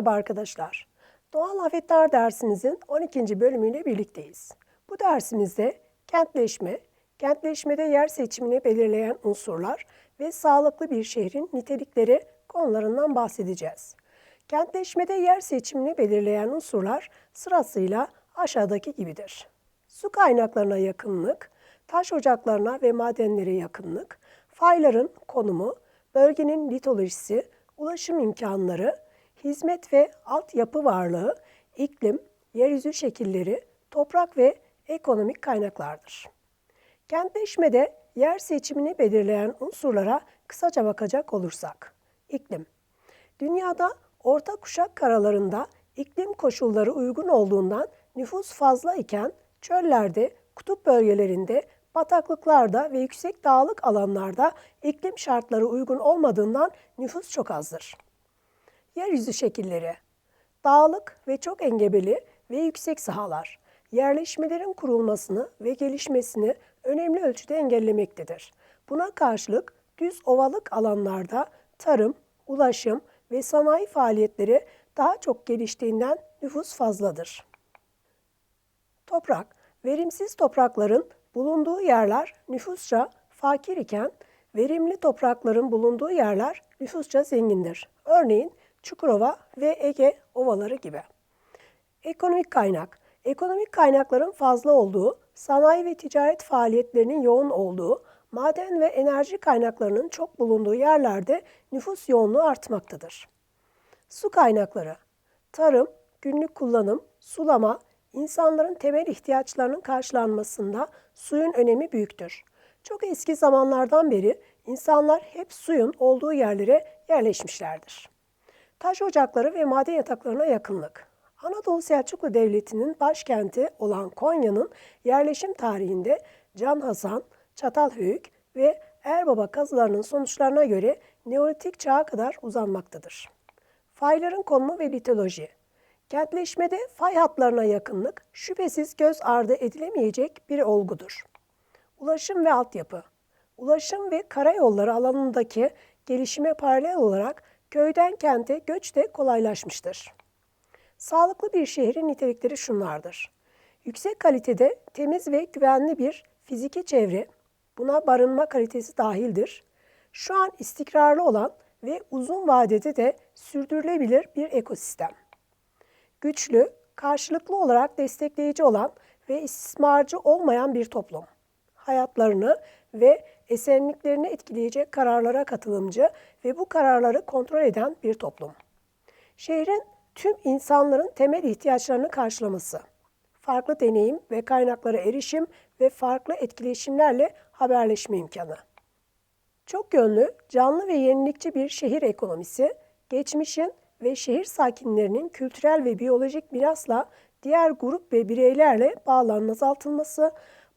Merhaba arkadaşlar. Doğal Afetler dersimizin 12. bölümüyle birlikteyiz. Bu dersimizde kentleşme, kentleşmede yer seçimini belirleyen unsurlar ve sağlıklı bir şehrin nitelikleri konularından bahsedeceğiz. Kentleşmede yer seçimini belirleyen unsurlar sırasıyla aşağıdaki gibidir. Su kaynaklarına yakınlık, taş ocaklarına ve madenlere yakınlık, fayların konumu, bölgenin litolojisi, ulaşım imkanları, hizmet ve altyapı varlığı, iklim, yeryüzü şekilleri, toprak ve ekonomik kaynaklardır. Kentleşmede yer seçimini belirleyen unsurlara kısaca bakacak olursak. İklim. Dünyada orta kuşak karalarında iklim koşulları uygun olduğundan nüfus fazla iken çöllerde, kutup bölgelerinde, bataklıklarda ve yüksek dağlık alanlarda iklim şartları uygun olmadığından nüfus çok azdır. Yeryüzü şekilleri Dağlık ve çok engebeli ve yüksek sahalar yerleşmelerin kurulmasını ve gelişmesini önemli ölçüde engellemektedir. Buna karşılık düz ovalık alanlarda tarım, ulaşım ve sanayi faaliyetleri daha çok geliştiğinden nüfus fazladır. Toprak, verimsiz toprakların bulunduğu yerler nüfusça fakir iken verimli toprakların bulunduğu yerler nüfusça zengindir. Örneğin Çukurova ve Ege ovaları gibi. Ekonomik kaynak, ekonomik kaynakların fazla olduğu, sanayi ve ticaret faaliyetlerinin yoğun olduğu, maden ve enerji kaynaklarının çok bulunduğu yerlerde nüfus yoğunluğu artmaktadır. Su kaynakları, tarım, günlük kullanım, sulama, insanların temel ihtiyaçlarının karşılanmasında suyun önemi büyüktür. Çok eski zamanlardan beri insanlar hep suyun olduğu yerlere yerleşmişlerdir. Taş ocakları ve maden yataklarına yakınlık. Anadolu Selçuklu Devleti'nin başkenti olan Konya'nın yerleşim tarihinde Can Hasan, Çatalhöyük ve Erbaba kazılarının sonuçlarına göre Neolitik çağa kadar uzanmaktadır. Fayların konumu ve litoloji. Kentleşmede fay hatlarına yakınlık şüphesiz göz ardı edilemeyecek bir olgudur. Ulaşım ve altyapı. Ulaşım ve karayolları alanındaki gelişime paralel olarak köyden kente göç de kolaylaşmıştır. Sağlıklı bir şehrin nitelikleri şunlardır. Yüksek kalitede temiz ve güvenli bir fiziki çevre, buna barınma kalitesi dahildir. Şu an istikrarlı olan ve uzun vadede de sürdürülebilir bir ekosistem. Güçlü, karşılıklı olarak destekleyici olan ve istismarcı olmayan bir toplum. Hayatlarını ve esenliklerini etkileyecek kararlara katılımcı ve bu kararları kontrol eden bir toplum. Şehrin tüm insanların temel ihtiyaçlarını karşılaması, farklı deneyim ve kaynaklara erişim ve farklı etkileşimlerle haberleşme imkanı. Çok yönlü, canlı ve yenilikçi bir şehir ekonomisi, geçmişin ve şehir sakinlerinin kültürel ve biyolojik mirasla diğer grup ve bireylerle bağlarının azaltılması,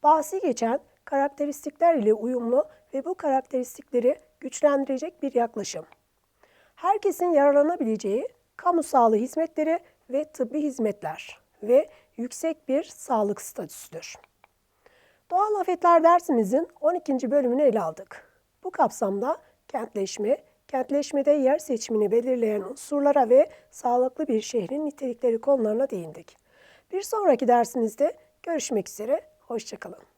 bahsi geçen karakteristikler ile uyumlu ve bu karakteristikleri güçlendirecek bir yaklaşım. Herkesin yararlanabileceği kamu sağlığı hizmetleri ve tıbbi hizmetler ve yüksek bir sağlık statüsüdür. Doğal afetler dersimizin 12. bölümünü ele aldık. Bu kapsamda kentleşme, kentleşmede yer seçimini belirleyen unsurlara ve sağlıklı bir şehrin nitelikleri konularına değindik. Bir sonraki dersimizde görüşmek üzere, hoşçakalın.